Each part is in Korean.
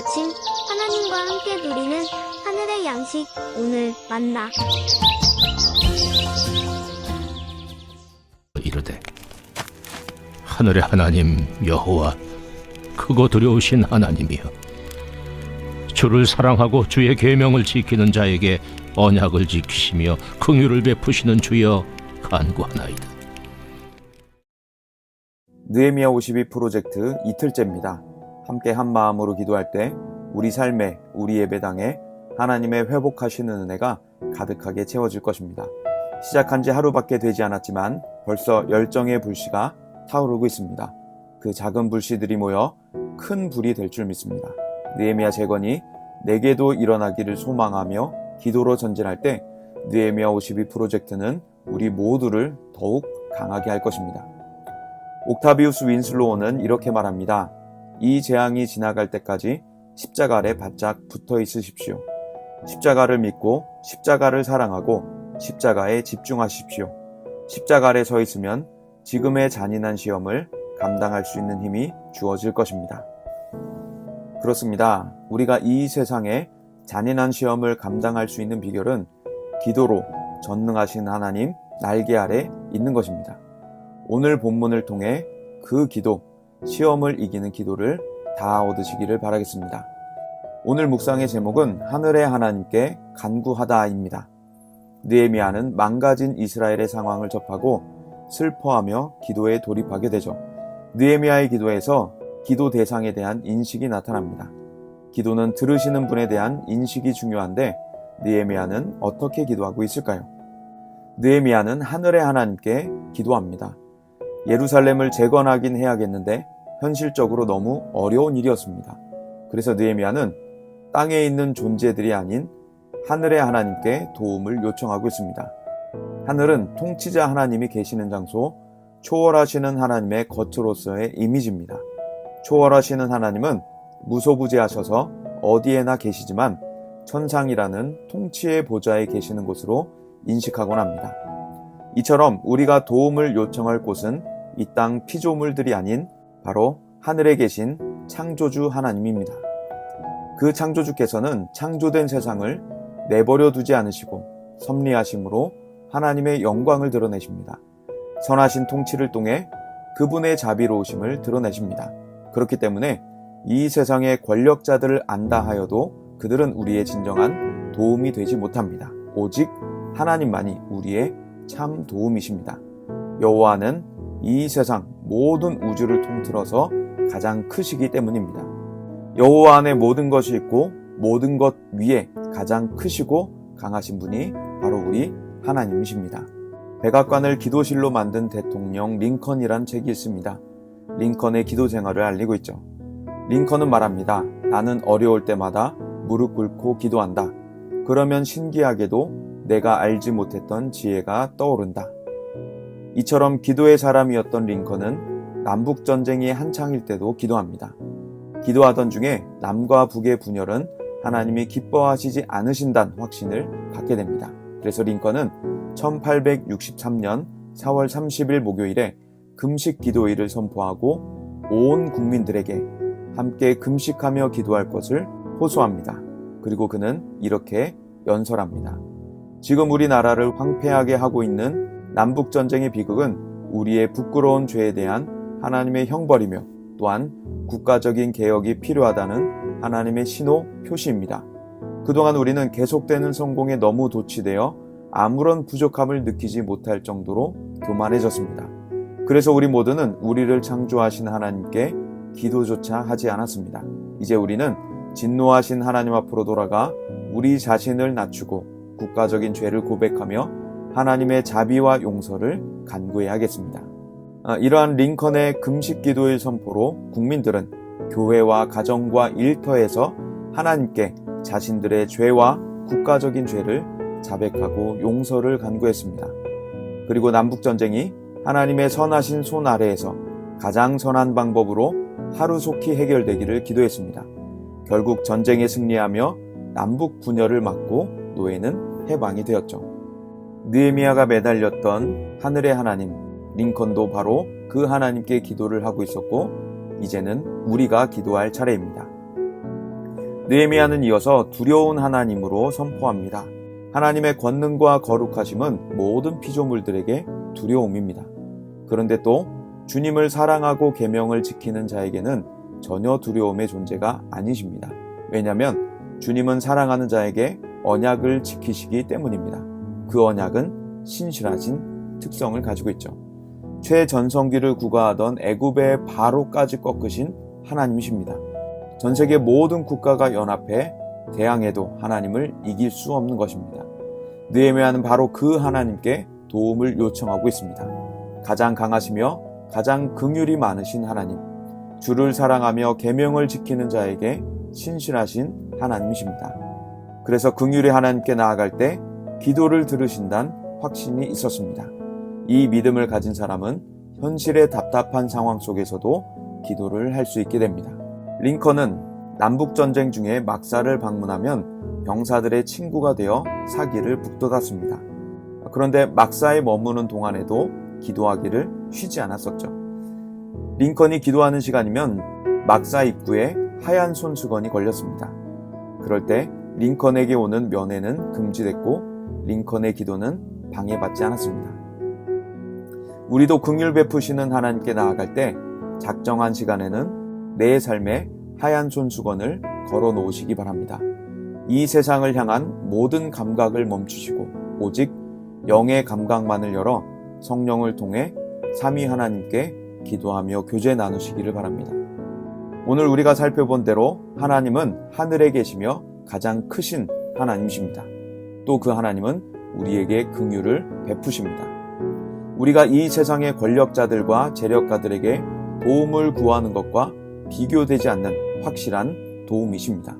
아침 하나님과 함께 누리는 하늘의 양식 오늘 만나 이르되 하늘의 하나님 여호와 크고 두려우신 하나님이여 주를 사랑하고 주의 계명을 지키는 자에게 언약을 지키시며 긍휼을 베푸시는 주여 간구하나이다 느헤미야 52 프로젝트 이틀째입니다. 함께 한 마음으로 기도할 때 우리 삶에 우리 예배당에 하나님의 회복하시는 은혜가 가득하게 채워질 것입니다. 시작한 지 하루밖에 되지 않았지만 벌써 열정의 불씨가 타오르고 있습니다. 그 작은 불씨들이 모여 큰 불이 될 줄 믿습니다. 느헤미야 재건이 내게도 일어나기를 소망하며 기도로 전진할 때 느헤미야 52 프로젝트는 우리 모두를 더욱 강하게 할 것입니다. 옥타비우스 윈슬로우는 이렇게 말합니다. 이 재앙이 지나갈 때까지 십자가 아래 바짝 붙어 있으십시오. 십자가를 믿고 십자가를 사랑하고 십자가에 집중하십시오. 십자가 아래 서 있으면 지금의 잔인한 시험을 감당할 수 있는 힘이 주어질 것입니다. 그렇습니다. 우리가 이 세상에 잔인한 시험을 감당할 수 있는 비결은 기도로 전능하신 하나님 날개 아래 있는 것입니다. 오늘 본문을 통해 그 기도, 시험을 이기는 기도를 다 얻으시기를 바라겠습니다. 오늘 묵상의 제목은 하늘의 하나님께 간구하다입니다. 느헤미야는 망가진 이스라엘의 상황을 접하고 슬퍼하며 기도에 돌입하게 되죠. 느헤미야의 기도에서 기도 대상에 대한 인식이 나타납니다. 기도는 들으시는 분에 대한 인식이 중요한데 느헤미야는 어떻게 기도하고 있을까요? 느헤미야는 하늘의 하나님께 기도합니다. 예루살렘을 재건하긴 해야겠는데 현실적으로 너무 어려운 일이었습니다. 그래서 느헤미야는 땅에 있는 존재들이 아닌 하늘의 하나님께 도움을 요청하고 있습니다. 하늘은 통치자 하나님이 계시는 장소, 초월하시는 하나님의 거처로서의 이미지입니다. 초월하시는 하나님은 무소부재하셔서 어디에나 계시지만 천상이라는 통치의 보좌에 계시는 곳으로 인식하곤 합니다. 이처럼 우리가 도움을 요청할 곳은 이 땅 피조물들이 아닌 바로 하늘에 계신 창조주 하나님입니다. 그 창조주께서는 창조된 세상을 내버려 두지 않으시고 섭리하심으로 하나님의 영광을 드러내십니다. 선하신 통치를 통해 그분의 자비로우심을 드러내십니다. 그렇기 때문에 이 세상의 권력자들을 안다 하여도 그들은 우리의 진정한 도움이 되지 못합니다. 오직 하나님만이 우리의 참 도움이십니다. 여호와는 이 세상 모든 우주를 통틀어서 가장 크시기 때문입니다. 여호와 안에 모든 것이 있고 모든 것 위에 가장 크시고 강하신 분이 바로 우리 하나님이십니다. 백악관을 기도실로 만든 대통령 링컨이란 책이 있습니다. 링컨의 기도 생활을 알리고 있죠. 링컨은 말합니다. 나는 어려울 때마다 무릎 꿇고 기도한다. 그러면 신기하게도 내가 알지 못했던 지혜가 떠오른다. 이처럼 기도의 사람이었던 링컨은 남북 전쟁이 한창일 때도 기도합니다. 기도하던 중에 남과 북의 분열은 하나님이 기뻐하시지 않으신다는 확신을 갖게 됩니다. 그래서 링컨은 1863년 4월 30일 목요일에 금식 기도일을 선포하고 온 국민들에게 함께 금식하며 기도할 것을 호소합니다. 그리고 그는 이렇게 연설합니다. 지금 우리나라를 황폐하게 하고 있는 남북전쟁의 비극은 우리의 부끄러운 죄에 대한 하나님의 형벌이며 또한 국가적인 개혁이 필요하다는 하나님의 신호 표시입니다. 그동안 우리는 계속되는 성공에 너무 도취되어 아무런 부족함을 느끼지 못할 정도로 교만해졌습니다. 그래서 우리 모두는 우리를 창조하신 하나님께 기도조차 하지 않았습니다. 이제 우리는 진노하신 하나님 앞으로 돌아가 우리 자신을 낮추고 국가적인 죄를 고백하며 하나님의 자비와 용서를 간구해야겠습니다. 아, 이러한 링컨의 금식 기도일 선포로 국민들은 교회와 가정과 일터에서 하나님께 자신들의 죄와 국가적인 죄를 자백하고 용서를 간구했습니다. 그리고 남북전쟁이 하나님의 선하신 손 아래에서 가장 선한 방법으로 하루속히 해결되기를 기도했습니다. 결국 전쟁에 승리하며 남북 분열을 막고 노예는 해방이 되었죠. 느헤미야가 매달렸던 하늘의 하나님 링컨도 바로 그 하나님께 기도를 하고 있었고 이제는 우리가 기도할 차례입니다. 느헤미야는 이어서 두려운 하나님으로 선포합니다. 하나님의 권능과 거룩하심은 모든 피조물들에게 두려움입니다. 그런데 또 주님을 사랑하고 계명을 지키는 자에게는 전혀 두려움의 존재가 아니십니다. 왜냐하면 주님은 사랑하는 자에게 언약을 지키시기 때문입니다. 그 언약은 신실하신 특성을 가지고 있죠. 최전성기를 구가하던 애굽의 바로까지 꺾으신 하나님이십니다. 전 세계 모든 국가가 연합해 대항해도 하나님을 이길 수 없는 것입니다. 느헤미야는 바로 그 하나님께 도움을 요청하고 있습니다. 가장 강하시며 가장 긍휼이 많으신 하나님, 주를 사랑하며 계명을 지키는 자에게 신실하신 하나님이십니다. 그래서 긍휼의 하나님께 나아갈 때 기도를 들으신단 확신이 있었습니다. 이 믿음을 가진 사람은 현실의 답답한 상황 속에서도 기도를 할 수 있게 됩니다. 링컨은 남북전쟁 중에 막사를 방문하면 병사들의 친구가 되어 사기를 북돋았습니다. 그런데 막사에 머무는 동안에도 기도하기를 쉬지 않았었죠. 링컨이 기도하는 시간이면 막사 입구에 하얀 손수건이 걸렸습니다. 그럴 때 링컨에게 오는 면회는 금지됐고 링컨의 기도는 방해받지 않았습니다. 우리도 긍휼 베푸시는 하나님께 나아갈 때 작정한 시간에는 내 삶에 하얀 손수건을 걸어 놓으시기 바랍니다. 이 세상을 향한 모든 감각을 멈추시고 오직 영의 감각만을 열어 성령을 통해 삼위 하나님께 기도하며 교제 나누시기를 바랍니다. 오늘 우리가 살펴본 대로 하나님은 하늘에 계시며 가장 크신 하나님이십니다. 또 그 하나님은 우리에게 긍휼을 베푸십니다. 우리가 이 세상의 권력자들과 재력가들에게 도움을 구하는 것과 비교되지 않는 확실한 도움이십니다.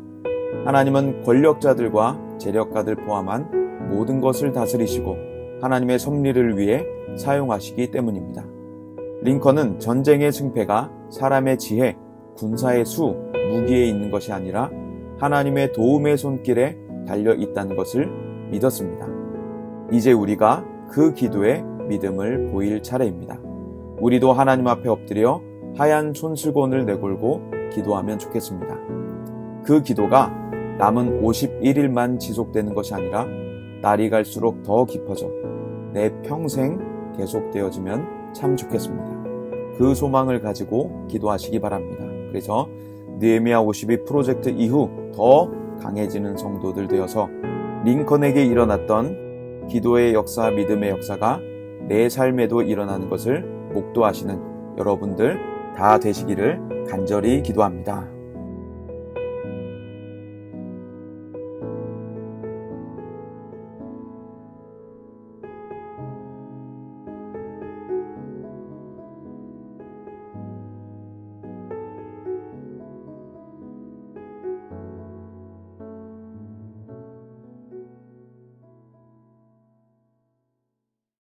하나님은 권력자들과 재력가들 포함한 모든 것을 다스리시고 하나님의 섭리를 위해 사용하시기 때문입니다. 링컨은 전쟁의 승패가 사람의 지혜, 군사의 수, 무기에 있는 것이 아니라 하나님의 도움의 손길에 달려 있다는 것을 믿었습니다. 이제 우리가 그 기도에 믿음을 보일 차례입니다. 우리도 하나님 앞에 엎드려 하얀 손수건을 내걸고 기도하면 좋겠습니다. 그 기도가 남은 51일만 지속되는 것이 아니라 날이 갈수록 더 깊어져 내 평생 계속되어지면 참 좋겠습니다. 그 소망을 가지고 기도하시기 바랍니다. 그래서 느헤미야 52 프로젝트 이후 더 강해지는 성도들 되어서 링컨에게 일어났던 기도의 역사, 믿음의 역사가 내 삶에도 일어나는 것을 목도하시는 여러분들 다 되시기를 간절히 기도합니다.